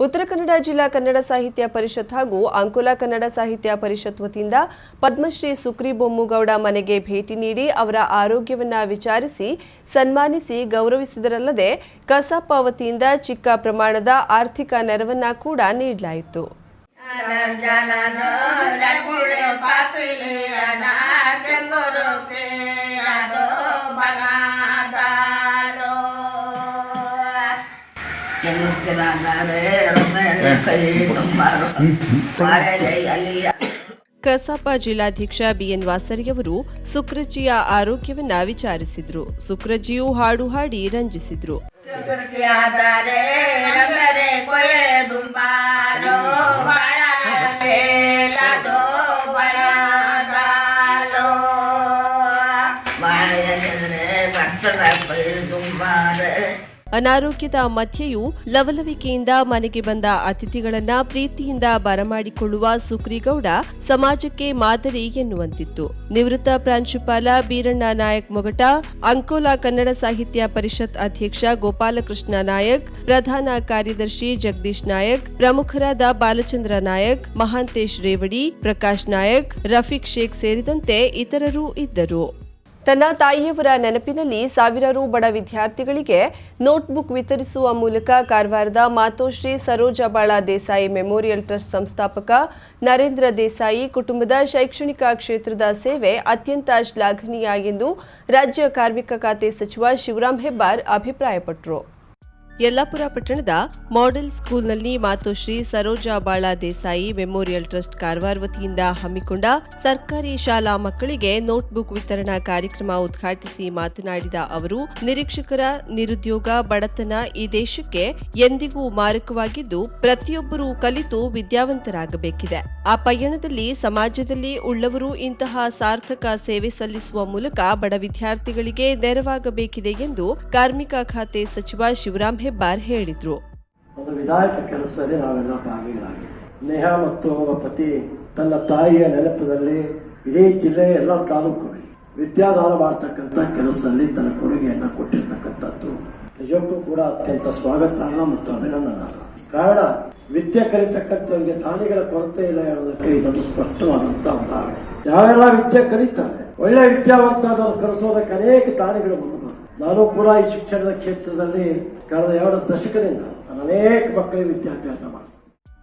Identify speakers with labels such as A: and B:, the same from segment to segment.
A: ಉತ್ತರ ಕನ್ನಡ ಜಿಲ್ಲಾ ಕನ್ನಡ ಸಾಹಿತ್ಯ ಪರಿಷತ್ ಹಾಗೂ ಅಂಕೋಲಾ ಕನ್ನಡ ಸಾಹಿತ್ಯ ಪರಿಷತ್ ವತಿಯಿಂದ ಪದ್ಮಶ್ರೀ ಸುಕ್ರಿ ಬೊಮ್ಮುಗೌಡ ಮನೆಗೆ ಭೇಟಿ ನೀಡಿ ಅವರ ಆರೋಗ್ಯವನ್ನು ವಿಚಾರಿಸಿ ಸನ್ಮಾನಿಸಿ ಗೌರವಿಸಿದರಲ್ಲದೆ ಕಸಾಪ ವತಿಯಿಂದ ಚಿಕ್ಕ ಪ್ರಮಾಣದ ಆರ್ಥಿಕ ನೆರವನ್ನ ಕೂಡ ನೀಡಲಾಯಿತು. ಕಸಾಪ ಜಿಲ್ಲಾಧ್ಯಕ್ಷ ಬಿಎನ್ ವಾಸರಿಯವರು ಸುಕ್ರಜಿಯ ಆರೋಗ್ಯವನ್ನ ವಿಚಾರಿಸಿದ್ರು. ಸುಕ್ರಜಿಯು ಹಾಡು ಹಾಡಿ ರಂಜಿಸಿದ್ರು. ಅನಾರೋಗ್ಯದ ಮಧ್ಯೆಯೂ ಲವಲವಿಕೆಯಿಂದ ಮನೆಗೆ ಬಂದ ಅತಿಥಿಗಳನ್ನ ಪ್ರೀತಿಯಿಂದ ಬರಮಾಡಿಕೊಳ್ಳುವ ಸುಕ್ರಿಗೌಡ ಸಮಾಜಕ್ಕೆ ಮಾದರಿ ಎನ್ನುವಂತಿತ್ತು. ನಿವೃತ್ತ ಪ್ರಾಂಶುಪಾಲ ಬೀರಣ್ಣ ನಾಯಕ್ ಮೊಗಟ, ಅಂಕೋಲಾ ಕನ್ನಡ ಸಾಹಿತ್ಯ ಪರಿಷತ್ ಅಧ್ಯಕ್ಷ ಗೋಪಾಲಕೃಷ್ಣ ನಾಯಕ್, ಪ್ರಧಾನ ಕಾರ್ಯದರ್ಶಿ ಜಗದೀಶ್ ನಾಯಕ್, ಪ್ರಮುಖರಾದ ಬಾಲಚಂದ್ರ ನಾಯಕ್, ಮಹಾಂತೇಶ್ ರೇವಡಿ, ಪ್ರಕಾಶ್ ನಾಯಕ್, ರಫೀಕ್ ಶೇಖ್ ಸೇರಿದಂತೆ ಇತರರು ಇದ್ದರು. ತನ್ನ ತಾಯಿಯವರ ನೆನಪಿನಲ್ಲಿ ಸಾವಿರಾರು ಬಡ ವಿದ್ಯಾರ್ಥಿಗಳಿಗೆ ನೋಟ್ಬುಕ್ ವಿತರಿಸುವ ಮೂಲಕ ಕಾರವಾರದ ಮಾತೋಶ್ರೀ ಸರೋಜಾಬಾಳ ದೇಸಾಯಿ ಮೆಮೋರಿಯಲ್ ಟ್ರಸ್ಟ್ ಸಂಸ್ಥಾಪಕ ನರೇಂದ್ರ ದೇಸಾಯಿ ಕುಟುಂಬದ ಶೈಕ್ಷಣಿಕ ಕ್ಷೇತ್ರದ ಸೇವೆ ಅತ್ಯಂತ ಶ್ಲಾಘನೀಯ ಎಂದು ರಾಜ್ಯ ಕಾರ್ಮಿಕ ಖಾತೆ ಸಚಿವ ಶಿವರಾಂ ಹೆಬ್ಬಾರ್ ಅಭಿಪ್ರಾಯಪಟ್ಟರು ಯಲ್ಲಾಪುರ ಪಟ್ಟಣದ ಮಾಡೆಲ್ ಸ್ಕೂಲ್ನಲ್ಲಿ ಮಾತೋಶ್ರೀ ಸರೋಜಾ ಬಾಳ ದೇಸಾಯಿ ಮೆಮೋರಿಯಲ್ ಟ್ರಸ್ಟ್ ಕಾರವಾರ ವತಿಯಿಂದ ಹಮ್ಮಿಕೊಂಡ ಸರ್ಕಾರಿ ಶಾಲಾ ಮಕ್ಕಳಿಗೆ ನೋಟ್ಬುಕ್ ವಿತರಣಾ ಕಾರ್ಯಕ್ರಮ ಉದ್ಘಾಟಿಸಿ ಮಾತನಾಡಿದ ಅವರು, ನಿರೀಕ್ಷಕರ ನಿರುದ್ಯೋಗ, ಬಡತನ ಈ ದೇಶಕ್ಕೆ ಎಂದಿಗೂ ಮಾರಕವಾಗಿದ್ದು ಪ್ರತಿಯೊಬ್ಬರೂ ಕಲಿತು ವಿದ್ಯಾವಂತರಾಗಬೇಕಿದೆ. ಆ ಪಯಣದಲ್ಲಿ ಸಮಾಜದಲ್ಲಿ ಉಳ್ಳವರು ಇಂತಹ ಸಾರ್ಥಕ ಸೇವೆ ಸಲ್ಲಿಸುವ ಮೂಲಕ ಬಡ ವಿದ್ಯಾರ್ಥಿಗಳಿಗೆ ನೆರವಾಗಬೇಕಿದೆ ಎಂದು ಕಾರ್ಮಿಕ ಖಾತೆ ಸಚಿವ ಶಿವರಾಂ ಹೆಬ್ಬಾರ್ ಹೇಳಿದ್ರು.
B: ವಿಧಾಯಕ ಕೆಲಸದಲ್ಲಿ ನಾವೆಲ್ಲ ಭಾಗಿಗಳಾಗಿ ನೇಹ ಮತ್ತು ಅವರ ಪತಿ ತನ್ನ ತಾಯಿಯ ನೆನಪದಲ್ಲಿ ಇಡೀ ಜಿಲ್ಲೆಯ ಎಲ್ಲ ತಾಲೂಕು ವಿದ್ಯಾದಾನ ಮಾಡ್ತಕ್ಕಂಥ ಕೆಲಸದಲ್ಲಿ ತನ್ನ ಕೊಡುಗೆಯನ್ನ ಕೊಟ್ಟಿರ್ತಕ್ಕಂಥದ್ದು. ನಿಜಕ್ಕೂ ಕೂಡ ಅತ್ಯಂತ ಸ್ವಾಗತಾರ್ಹ ಮತ್ತು ಅಭಿನಂದನಾರ್ಹ. ಕಾರಣ, ವಿದ್ಯೆ ಕಲಿತಕ್ಕಂಥವ್ರಿಗೆ ತಾನಿಗಳ ಕೊರತೆ ಇಲ್ಲ ಹೇಳೋದಕ್ಕೆ ಇದೊಂದು ಸ್ಪಷ್ಟವಾದಂತಹ ಉದಾಹರಣೆ. ಯಾವೆಲ್ಲ ವಿದ್ಯೆ ಕಲಿತಾರೆ, ಒಳ್ಳೆ ವಿದ್ಯಾವಂತ ಕಲಿಸೋದಕ್ಕೆ ಅನೇಕ ತಾನಿಗಳು ಮುಂದೆ ನಾನು ಕೂಡ ಈ ಶಿಕ್ಷಣದ ಕ್ಷೇತ್ರದಲ್ಲಿ ಕಳೆದ ಎರಡು ದಶಕದಿಂದ ಅನೇಕ ಮಕ್ಕಳಿಗೆ ವಿದ್ಯಾಭ್ಯಾಸ ಮಾಡಿದೆ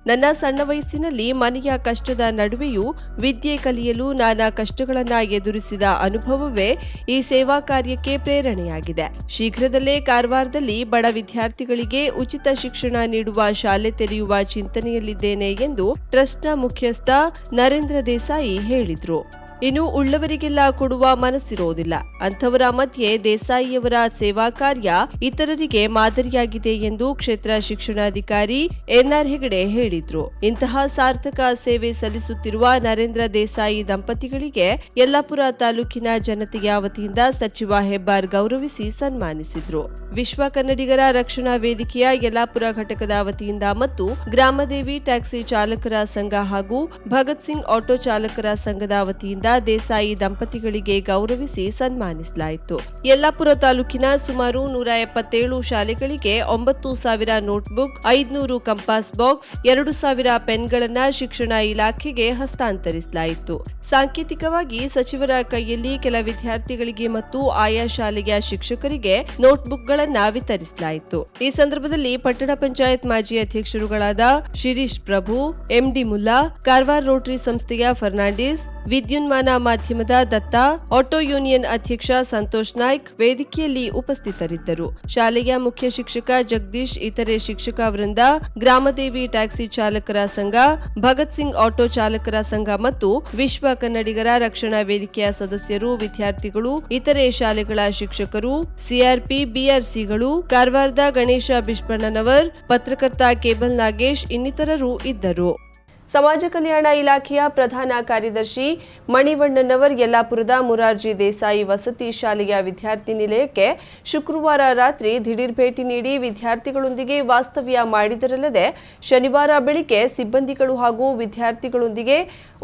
A: ನನ್ನ ಸಣ್ಣ ವಯಸ್ಸಿನಲ್ಲಿ ಮನೆಯ ಕಷ್ಟದ ನಡುವೆಯೂ ವಿದ್ಯೆ ಕಲಿಯಲು ನಾನಾ ಕಷ್ಟಗಳನ್ನು ಎದುರಿಸಿದ ಅನುಭವವೇ ಈ ಸೇವಾ ಕಾರ್ಯಕ್ಕೆ ಪ್ರೇರಣೆಯಾಗಿದೆ. ಶೀಘ್ರದಲ್ಲೇ ಕಾರವಾರದಲ್ಲಿ ಬಡ ವಿದ್ಯಾರ್ಥಿಗಳಿಗೆ ಉಚಿತ ಶಿಕ್ಷಣ ನೀಡುವ ಶಾಲೆ ತೆರೆಯುವ ಚಿಂತನೆಯಲ್ಲಿದ್ದೇನೆ ಎಂದು ಟ್ರಸ್ಟ್ನ ಮುಖ್ಯಸ್ಥ ನರೇಂದ್ರ ದೇಸಾಯಿ ಹೇಳಿದ್ರು. ಇನ್ನು ಉಳ್ಳವರಿಗೆಲ್ಲ ಕೊಡುವ ಮನಸ್ಸಿರೋದಿಲ್ಲ. ಅಂಥವರ ಮಧ್ಯೆ ದೇಸಾಯಿಯವರ ಸೇವಾ ಕಾರ್ಯ ಇತರರಿಗೆ ಮಾದರಿಯಾಗಿದೆ ಎಂದು ಕ್ಷೇತ್ರ ಶಿಕ್ಷಣಾಧಿಕಾರಿ ಎನ್ಆರ್ ಹೆಗಡೆ ಹೇಳಿದ್ರು. ಇಂತಹ ಸಾರ್ಥಕ ಸೇವೆ ಸಲ್ಲಿಸುತ್ತಿರುವ ನರೇಂದ್ರ ದೇಸಾಯಿ ದಂಪತಿಗಳಿಗೆ ಯಲ್ಲಾಪುರ ತಾಲೂಕಿನ ಜನತೆಯ ವತಿಯಿಂದ ಸಚಿವ ಹೆಬ್ಬಾರ್ ಗೌರವಿಸಿ ಸನ್ಮಾನಿಸಿದ್ರು. ವಿಶ್ವ ಕನ್ನಡಿಗರ ರಕ್ಷಣಾ ವೇದಿಕೆಯ ಯಲ್ಲಾಪುರ ಘಟಕದ ವತಿಯಿಂದ ಮತ್ತು ಗ್ರಾಮದೇವಿ ಟ್ಯಾಕ್ಸಿ ಚಾಲಕರ ಸಂಘ ಹಾಗೂ ಭಗತ್ ಸಿಂಗ್ ಆಟೋ ಚಾಲಕರ ಸಂಘದ ವತಿಯಿಂದ ದೇಸಾಯಿ ದಂಪತಿಗಳಿಗೆ ಗೌರವಿಸಿ ಸನ್ಮಾನಿಸಲಾಯಿತು. ಯಲ್ಲಾಪುರ ತಾಲೂಕಿನ ಸುಮಾರು ನೂರ ಎಪ್ಪತ್ತೇಳು ಶಾಲೆಗಳಿಗೆ ಒಂಬತ್ತು ಸಾವಿರ ನೋಟ್ಬುಕ್, ಐದುನೂರು ಕಂಪಾಸ್ ಬಾಕ್ಸ್, ಎರಡು ಸಾವಿರ ಪೆನ್ಗಳನ್ನ ಶಿಕ್ಷಣ ಇಲಾಖೆಗೆ ಹಸ್ತಾಂತರಿಸಲಾಯಿತು. ಸಾಂಕೇತಿಕವಾಗಿ ಸಚಿವರ ಕೈಯಲ್ಲಿ ಕೆಲ ವಿದ್ಯಾರ್ಥಿಗಳಿಗೆ ಮತ್ತು ಆಯಾ ಶಾಲೆಯ ಶಿಕ್ಷಕರಿಗೆ ನೋಟ್ಬುಕ್ಗಳನ್ನ ವಿತರಿಸಲಾಯಿತು. ಈ ಸಂದರ್ಭದಲ್ಲಿ ಪಟ್ಟಣ ಪಂಚಾಯತ್ ಮಾಜಿ ಅಧ್ಯಕ್ಷರುಗಳಾದ ಶಿರೀಶ್ ಪ್ರಭು, ಎಂಡಿ ಮುಲ್ಲಾ, ಕಾರವಾರ ರೋಟರಿ ಸಂಸ್ಥೆಯ ಫರ್ನಾಂಡಿಸ್ ವಿದ್ಯುನ್ಮಾನ ಮಾಧ್ಯಮದ ದತ್ತ ಆಟೋ ಯೂನಿಯನ್ ಅಧ್ಯಕ್ಷ ಸಂತೋಷ್ ನಾಯ್ಕ್ ವೇದಿಕೆಯಲ್ಲಿ ಉಪಸ್ಥಿತರಿದ್ದರು. ಶಾಲೆಯ ಮುಖ್ಯ ಶಿಕ್ಷಕ ಜಗದೀಶ್, ಇತರೆ ಶಿಕ್ಷಕ ವೃಂದ, ಗ್ರಾಮದೇವಿ ಟ್ಯಾಕ್ಸಿ ಚಾಲಕರ ಸಂಘ, ಭಗತ್ ಸಿಂಗ್ ಆಟೋ ಚಾಲಕರ ಸಂಘ ಮತ್ತು ವಿಶ್ವ ಕನ್ನಡಿಗರ ರಕ್ಷಣಾ ವೇದಿಕೆಯ ಸದಸ್ಯರು, ವಿದ್ಯಾರ್ಥಿಗಳು, ಇತರೆ ಶಾಲೆಗಳ ಶಿಕ್ಷಕರು ಸಿಆರ್ಪಿ ಬಿಆರ್ಸಿಗಳು ಕಾರವಾರದ ಗಣೇಶ ಬಿಷ್ಪಣ್ಣನವರ್, ಪತ್ರಕರ್ತ ಕೇಬಲ್ ನಾಗೇಶ್ ಇನ್ನಿತರರು ಇದ್ದರು. ಸಮಾಜ ಕಲ್ಯಾಣ ಇಲಾಖೆಯ ಪ್ರಧಾನ ಕಾರ್ಯದರ್ಶಿ ಮಣಿವಣ್ಣನವರ್, ಯಲ್ಲಾಪುರದ ಮುರಾರ್ಜಿ ದೇಸಾಯಿ ವಸತಿ ಶಾಲೆಯ ವಿದ್ಯಾರ್ಥಿ ನಿಲಯಕ್ಕೆ ಶುಕ್ರವಾರ ರಾತ್ರಿ ದಿಢೀರ್ ಭೇಟಿ ನೀಡಿ ವಿದ್ಯಾರ್ಥಿಗಳೊಂದಿಗೆ ವಾಸ್ತವ್ಯ ಮಾಡಿದರಲ್ಲದೆ ಶನಿವಾರ ಬೆಳಿಗ್ಗೆ ಸಿಬ್ಬಂದಿಗಳು ಹಾಗೂ ವಿದ್ಯಾರ್ಥಿಗಳೊಂದಿಗೆ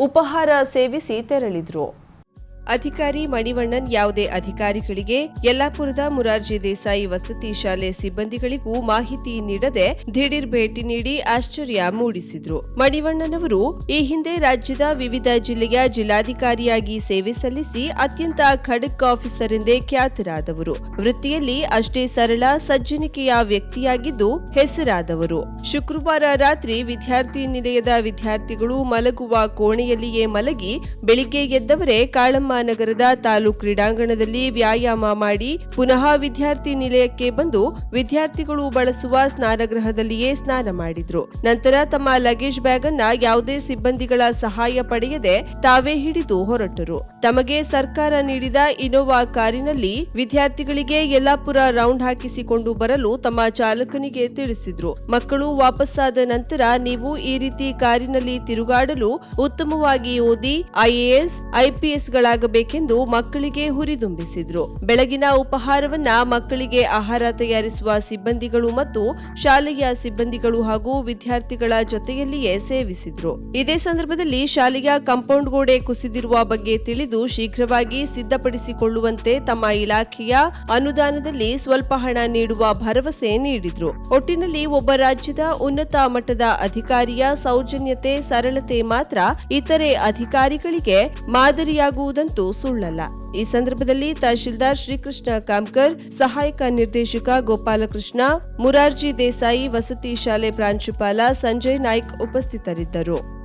A: ಉಪಹಾರ ಸೇವಿಸಿ ತೆರಳಿದ್ರು. ಅಧಿಕಾರಿ ಮಣಿವಣ್ಣನ್ ಯಾವುದೇ ಅಧಿಕಾರಿಗಳಿಗೆ ಯಲ್ಲಾಪುರದ ಮುರಾರ್ಜಿ ದೇಸಾಯಿ ವಸತಿ ಶಾಲೆ ಸಿಬ್ಬಂದಿಗಳಿಗೂ ಮಾಹಿತಿ ನೀಡದೆ ದಿಢೀರ್ ಭೇಟಿ ನೀಡಿ ಆಶ್ಚರ್ಯ ಮೂಡಿಸಿದ್ರು. ಮಣಿವಣ್ಣನವರು ಈ ಹಿಂದೆ ರಾಜ್ಯದ ವಿವಿಧ ಜಿಲ್ಲೆಯ ಜಿಲ್ಲಾಧಿಕಾರಿಯಾಗಿ ಸೇವೆ ಸಲ್ಲಿಸಿ ಅತ್ಯಂತ ಖಡಕ್ ಆಫೀಸರ್ ಎಂದೇ ಖ್ಯಾತರಾದವರು. ವೃತ್ತಿಯಲ್ಲಿ ಅಷ್ಟೇ ಸರಳ, ಸಜ್ಜನಿಕೆಯ ವ್ಯಕ್ತಿಯಾಗಿದ್ದು ಹೆಸರಾದವರು. ಶುಕ್ರವಾರ ರಾತ್ರಿ ವಿದ್ಯಾರ್ಥಿ ನಿಲಯದ ವಿದ್ಯಾರ್ಥಿಗಳು ಮಲಗುವ ಕೋಣೆಯಲ್ಲಿಯೇ ಮಲಗಿ ಬೆಳಿಗ್ಗೆ ಎದ್ದವರೇ ಕಾಳಮ್ಮ ನಗರದ ತಾಲೂಕ್ ಕ್ರೀಡಾಂಗಣದಲ್ಲಿ ವ್ಯಾಯಾಮ ಮಾಡಿ ಪುನಃ ವಿದ್ಯಾರ್ಥಿ ನಿಲಯಕ್ಕೆ ಬಂದು ವಿದ್ಯಾರ್ಥಿಗಳು ಬಳಸುವ ಸ್ನಾನಗೃಹದಲ್ಲಿಯೇ ಸ್ನಾನ ಮಾಡಿದ್ರು. ನಂತರ ತಮ್ಮ ಲಗೇಜ್ ಬ್ಯಾಗ್ ಅನ್ನ ಯಾವುದೇ ಸಿಬ್ಬಂದಿಗಳ ಸಹಾಯ ಪಡೆಯದೆ ತಾವೇ ಹಿಡಿದು ಹೊರಟರು. ತಮಗೆ ಸರ್ಕಾರ ನೀಡಿದ ಇನೋವಾ ಕಾರಿನಲ್ಲಿ ವಿದ್ಯಾರ್ಥಿಗಳಿಗೆ ಯಲ್ಲಾಪುರ ರೌಂಡ್ ಹಾಕಿಸಿಕೊಂಡು ಬರಲು ತಮ್ಮ ಚಾಲಕನಿಗೆ ತಿಳಿಸಿದ್ರು. ಮಕ್ಕಳು ವಾಪಸ್ಸಾದ ನಂತರ ನೀವು ಈ ರೀತಿ ಕಾರಿನಲ್ಲಿ ತಿರುಗಾಡಲು ಉತ್ತಮವಾಗಿ ಓದಿ ಐಎಎಸ್ ಐಪಿಎಸ್ ಗಳಾಗಬೇಕೆಂದು ಮಕ್ಕಳಿಗೆ ಹುರಿದುಂಬಿಸಿದ್ರು. ಬೆಳಗಿನ ಉಪಹಾರವನ್ನ ಮಕ್ಕಳಿಗೆ ಆಹಾರ ತಯಾರಿಸುವ ಸಿಬ್ಬಂದಿಗಳು ಮತ್ತು ಶಾಲೆಯ ಸಿಬ್ಬಂದಿಗಳು ಹಾಗೂ ವಿದ್ಯಾರ್ಥಿಗಳ ಜೊತೆಯಲ್ಲಿಯೇ ಸೇವಿಸಿದ್ರು. ಇದೇ ಸಂದರ್ಭದಲ್ಲಿ ಶಾಲೆಯ ಕಾಂಪೌಂಡ್ ಗೋಡೆ ಕುಸಿದಿರುವ ಬಗ್ಗೆ ತಿಳಿದು ಶೀಘ್ರವಾಗಿ ಸಿದ್ಧಪಡಿಸಿಕೊಳ್ಳುವಂತೆ ತಮ್ಮ ಇಲಾಖೆಯ ಅನುದಾನದಲ್ಲಿ ಸ್ವಲ್ಪ ಹಣ ನೀಡುವ ಭರವಸೆ ನೀಡಿದ್ರು. ಒಟ್ಟಿನಲ್ಲಿ ಒಬ್ಬ ರಾಜ್ಯದ ಉನ್ನತ ಮಟ್ಟದ ಅಧಿಕಾರಿಯ ಸೌಜನ್ಯತೆ ಸರಳತೆ ಮಾತ್ರ ಇತರೆ ಅಧಿಕಾರಿಗಳಿಗೆ ಮಾದರಿಯಾಗುವುದಂತೂ ಸುಳ್ಳಲ್ಲ. ಈ ಸಂದರ್ಭದಲ್ಲಿ ತಹಶೀಲ್ದಾರ್ ಶ್ರೀಕೃಷ್ಣ ಕಾಮ್ಕರ್, ಸಹಾಯಕ ನಿರ್ದೇಶಕ ಗೋಪಾಲಕೃಷ್ಣ, ಮುರಾರ್ಜಿ ದೇಸಾಯಿ, ವಸತಿ ಶಾಲೆ ಪ್ರಾಂಶುಪಾಲ ಸಂಜಯ್ ನಾಯ್ಕ್ ಉಪಸ್ಥಿತರಿದ್ದರು.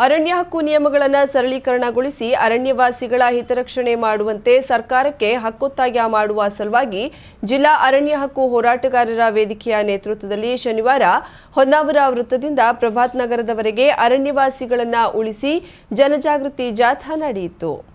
A: ಅರಣ್ಯ ಹಕ್ಕು ನಿಯಮಗಳನ್ನು ಸರಳೀಕರಣಗೊಳಿಸಿ ಅರಣ್ಯವಾಸಿಗಳ ಹಿತರಕ್ಷಣೆ ಮಾಡುವಂತೆ ಸರ್ಕಾರಕ್ಕೆ ಹಕ್ಕೊತ್ತಾಯ ಮಾಡುವ ಸಲುವಾಗಿ ಜಿಲ್ಲಾ ಅರಣ್ಯ ಹಕ್ಕು ಹೋರಾಟಗಾರರ ವೇದಿಕೆಯ ನೇತೃತ್ವದಲ್ಲಿ ಶನಿವಾರ ಹೊನ್ನಾವರ ವೃತ್ತದಿಂದ ಪ್ರಭಾತ್ ನಗರದವರೆಗೆ ಅರಣ್ಯವಾಸಿಗಳನ್ನು ಉಳಿಸಿ ಜನಜಾಗೃತಿ ಜಾಥಾ ನಡೆಯಿತು.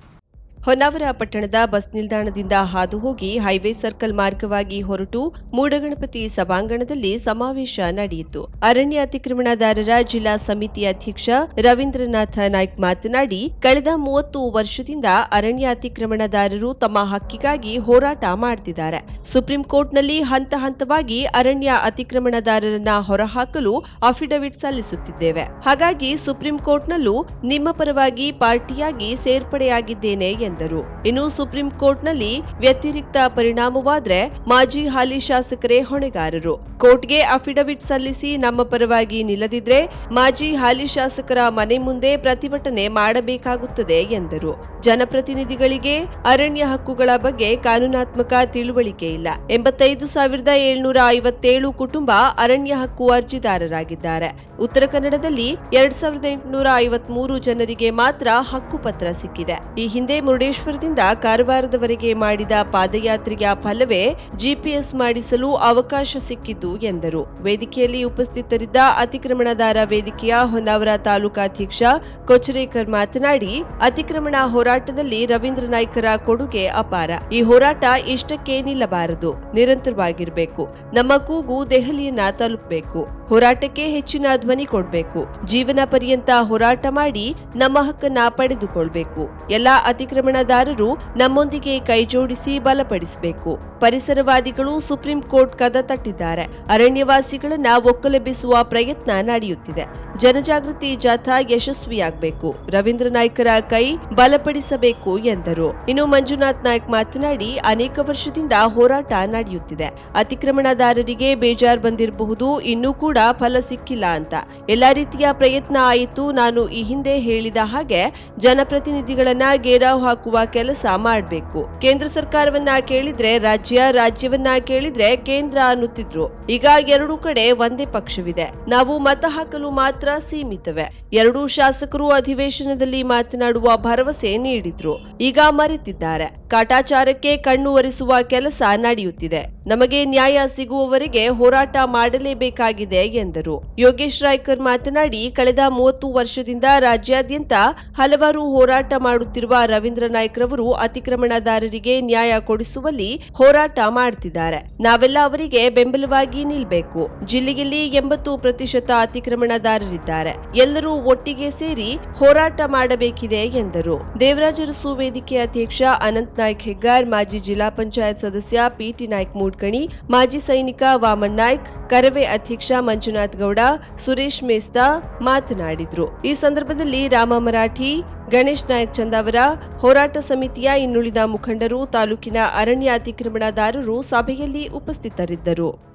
A: ಹೊನ್ನಾವರ ಪಟ್ಟಣದ ಬಸ್ ನಿಲ್ದಾಣದಿಂದ ಹಾದು ಹೋಗಿ ಹೈವೇ ಸರ್ಕಲ್ ಮಾರ್ಗವಾಗಿ ಹೊರಟು ಮೂಡಗಣಪತಿ ಸಭಾಂಗಣದಲ್ಲಿ ಸಮಾವೇಶ ನಡೆಯಿತು. ಅರಣ್ಯ ಅತಿಕ್ರಮಣದಾರರ ಜಿಲ್ಲಾ ಸಮಿತಿ ಅಧ್ಯಕ್ಷ ರವೀಂದ್ರನಾಥ ನಾಯ್ಕ್ ಮಾತನಾಡಿ, ಕಳೆದ ಮೂವತ್ತು ವರ್ಷದಿಂದ ಅರಣ್ಯ ಅತಿಕ್ರಮಣದಾರರು ತಮ್ಮ ಹಕ್ಕಿಗಾಗಿ ಹೋರಾಟ ಮಾಡುತ್ತಿದ್ದಾರೆ ಸುಪ್ರೀಂ ಕೋರ್ಟ್ನಲ್ಲಿ ಹಂತ ಹಂತವಾಗಿ ಅರಣ್ಯ ಅತಿಕ್ರಮಣದಾರರನ್ನ ಹೊರಹಾಕಲು ಅಫಿಡವಿಟ್ ಸಲ್ಲಿಸುತ್ತಿದ್ದೇವೆ. ಹಾಗಾಗಿ ಸುಪ್ರೀಂ ಕೋರ್ಟ್ನಲ್ಲೂ ನಿಮ್ಮ ಪರವಾಗಿ ಪಾರ್ಟಿಯಾಗಿ ಸೇರ್ಪಡೆಯಾಗಿದ್ದೇನೆ ಎಂದರು ಇನ್ನು ಸುಪ್ರೀಂ ಕೋರ್ಟ್ನಲ್ಲಿ ವ್ಯತಿರಿಕ್ತ ಪರಿಣಾಮವಾದ್ರೆ ಮಾಜಿ ಹಾಲಿ ಶಾಸಕರೇ ಹೊಣೆಗಾರರು. ಕೋರ್ಟ್ಗೆ ಅಫಿಡವಿಟ್ ಸಲ್ಲಿಸಿ ನಮ್ಮ ಪರವಾಗಿ ನಿಲ್ಲದಿದ್ರೆ ಮಾಜಿ ಹಾಲಿ ಶಾಸಕರ ಮನೆ ಮುಂದೆ ಪ್ರತಿಭಟನೆ ಮಾಡಬೇಕಾಗುತ್ತದೆ ಎಂದರು. ಜನಪ್ರತಿನಿಧಿಗಳಿಗೆ ಅರಣ್ಯ ಹಕ್ಕುಗಳ ಬಗ್ಗೆ ಕಾನೂನಾತ್ಮಕ ತಿಳುವಳಿಕೆ ಇಲ್ಲ. ಎಂಬತ್ತೈದು ಸಾವಿರದ ಏಳ್ನೂರ ಐವತ್ತೇಳು ಕುಟುಂಬ ಅರಣ್ಯ ಹಕ್ಕು ಅರ್ಜಿದಾರರಾಗಿದ್ದಾರೆ. ಉತ್ತರ ಕನ್ನಡದಲ್ಲಿ ಎರಡ್ ಸಾವಿರದ ಎಂಟುನೂರ ಐವತ್ಮೂರು ಜನರಿಗೆ ಮಾತ್ರ ಹಕ್ಕುಪತ್ರ ಸಿಕ್ಕಿದೆ. ಈ ಹಿಂದೆ ಮುರುಡೇಶ್ವರದಿಂದ ಕಾರವಾರದವರೆಗೆ ಮಾಡಿದ ಪಾದಯಾತ್ರೆಯ ಫಲವೇ ಜಿಪಿಎಸ್ ಮಾಡಿಸಲು ಅವಕಾಶ ಸಿಕ್ಕಿದ್ದು ಎಂದರು. ವೇದಿಕೆಯಲ್ಲಿ ಉಪಸ್ಥಿತರಿದ್ದ ಅತಿಕ್ರಮಣದಾರ ವೇದಿಕೆಯ ಹೊನ್ನಾವರ ತಾಲೂಕಾಧ್ಯಕ್ಷ ಕೊಚರೇಕರ್ ಮಾತನಾಡಿ, ಅತಿಕ್ರಮಣ ಹೋರಾಟದಲ್ಲಿ ರವೀಂದ್ರ ನಾಯ್ಕರ ಕೊಡುಗೆ ಅಪಾರ. ಈ ಹೋರಾಟ ಇಷ್ಟಕ್ಕೆ ನಿಲ್ಲಬಾರದು, ನಿರಂತರವಾಗಿರಬೇಕು. ನಮ್ಮ ಕೂಗು ದೆಹಲಿಯನ್ನ ತಲುಪಬೇಕು. ಹೋರಾಟಕ್ಕೆ ಹೆಚ್ಚಿನ ಧ್ವನಿ ಕೊಡಬೇಕು. ಜೀವನ ಪರ್ಯಂತ ಹೋರಾಟ ಮಾಡಿ ನಮ್ಮ ಹಕ್ಕನ್ನ ಪಡೆದುಕೊಳ್ಬೇಕು. ಎಲ್ಲಾ ಅತಿಕ್ರಮಣದಾರರು ನಮ್ಮೊಂದಿಗೆ ಕೈಜೋಡಿಸಿ ಬಲಪಡಿಸಬೇಕು. ಪರಿಸರವಾದಿಗಳು ಸುಪ್ರೀಂ ಕೋರ್ಟ್ ಕದ ತಟ್ಟಿದ್ದಾರೆ. ಅರಣ್ಯವಾಸಿಗಳನ್ನ ಒಕ್ಕಲೆಬ್ಬಿಸುವ ಪ್ರಯತ್ನ ನಡೆಯುತ್ತಿದೆ. ಜನಜಾಗೃತಿ ಜಾಥಾ ಯಶಸ್ವಿಯಾಗಬೇಕು. ರವೀಂದ್ರ ನಾಯ್ಕರ ಕೈ ಬಲಪಡಿಸಬೇಕು ಎಂದರು. ಇನ್ನು ಮಂಜುನಾಥ್ ನಾಯ್ಕ್ ಮಾತನಾಡಿ, ಅನೇಕ ವರ್ಷದಿಂದ ಹೋರಾಟ ನಡೆಯುತ್ತಿದೆ. ಅತಿಕ್ರಮಣದಾರರಿಗೆ ಬೇಜಾರ್ ಬಂದಿರಬಹುದು, ಇನ್ನೂ ಕೂಡ ಫಲ ಸಿಕ್ಕಿಲ್ಲ ಅಂತ. ಎಲ್ಲಾ ರೀತಿಯ ಪ್ರಯತ್ನ ಆಯಿತು, ನಾನು ಈ ಹಿಂದೆ ಹೇಳಿದ ಹಾಗೆ ಜನಪ್ರತಿನಿಧಿಗಳನ್ನ ಗೇರಾವ್ ಹಾಕುವ ಕೆಲಸ ಮಾಡಬೇಕು. ಕೇಂದ್ರ ಸರ್ಕಾರವನ್ನ ಕೇಳಿದ್ರೆ ರಾಜ್ಯ, ರಾಜ್ಯವನ್ನ ಕೇಳಿದ್ರೆ ಕೇಂದ್ರ ಅನ್ನುತ್ತಿದ್ರು. ಈಗ ಎರಡೂ ಕಡೆ ಒಂದೇ ಪಕ್ಷವಿದೆ. ನಾವು ಮತ ಹಾಕಲು ಮಾತ್ರ ಸೀಮಿತವೆ. ಎರಡೂ ಶಾಸಕರು ಅಧಿವೇಶನದಲ್ಲಿ ಮಾತನಾಡುವ ಭರವಸೆ ನೀಡಿದ್ರು. ಈಗ ಮರೆತಿದ್ದಾರೆ. ಕಾಟಾಚಾರಕ್ಕೆ ಕಣ್ಣು ಒರೆಸುವ ಕೆಲಸ ನಡೆಯುತ್ತಿದೆ. ನಮಗೆ ನ್ಯಾಯ ಸಿಗುವವರೆಗೆ ಹೋರಾಟ ಮಾಡಲೇಬೇಕಾಗಿದೆ ಎಂದರು. ಯೋಗೇಶ್ ರಾಯ್ಕರ್ ಮಾತನಾಡಿ, ಕಳೆದ ಮೂವತ್ತು ವರ್ಷದಿಂದ ರಾಜ್ಯಾದ್ಯಂತ ಹಲವಾರು ಹೋರಾಟ ಮಾಡುತ್ತಿರುವ ರವೀಂದ್ರ ನಾಯ್ಕ್ ರವರು ಅತಿಕ್ರಮಣದಾರರಿಗೆ ನ್ಯಾಯ ಕೊಡಿಸುವಲ್ಲಿ ಹೋರಾಟ ಮಾಡುತ್ತಿದ್ದಾರೆ ನಾವೆಲ್ಲ ಅವರಿಗೆ ಬೆಂಬಲವಾಗಿ ನಿಲ್ಬೇಕು. ಜಿಲ್ಲೆಯಲ್ಲಿ ಎಂಬತ್ತು ಪ್ರತಿಶತ ಅತಿಕ್ರಮಣದಾರರಿದ್ದಾರೆ. ಎಲ್ಲರೂ ಒಟ್ಟಿಗೆ ಸೇರಿ ಹೋರಾಟ ಮಾಡಬೇಕಿದೆ ಎಂದರು. ದೇವರಾಜರಸು ವೇದಿಕೆ ಅಧ್ಯಕ್ಷ ಅನಂತ್ ನಾಯ್ಕ್ ಹೆಗ್ಗಾರ್, ಮಾಜಿ ಜಿಲ್ಲಾ ಪಂಚಾಯತ್ ಸದಸ್ಯ ಪಿಟಿ ನಾಯ್ಕ್ ಮೂಡ್ ಕೋಡ್ಕಣಿ ಮಾಜಿ ಸೈನಿಕ ವಾಮನ್ ನಾಯ್ಕ್, ಕರವೇ ಅಧ್ಯಕ್ಷ ಮಂಜುನಾಥ್ ಗೌಡ, ಸುರೇಶ್ ಮೇಸ್ತಾ ಮಾತನಾಡಿದ್ರು. ಈ ಸಂದರ್ಭದಲ್ಲಿ ರಾಮ ಮರಾಠಿ, ಗಣೇಶ್ ನಾಯಕ್ ಚಂದಾವರ, ಹೋರಾಟ ಸಮಿತಿಯ ಇನ್ನುಳಿದ ಮುಖಂಡರು, ತಾಲೂಕಿನ ಅರಣ್ಯ ಅತಿಕ್ರಮಣದಾರರು ಸಭೆಯಲ್ಲಿ ಉಪಸ್ಥಿತರಿದ್ದರು.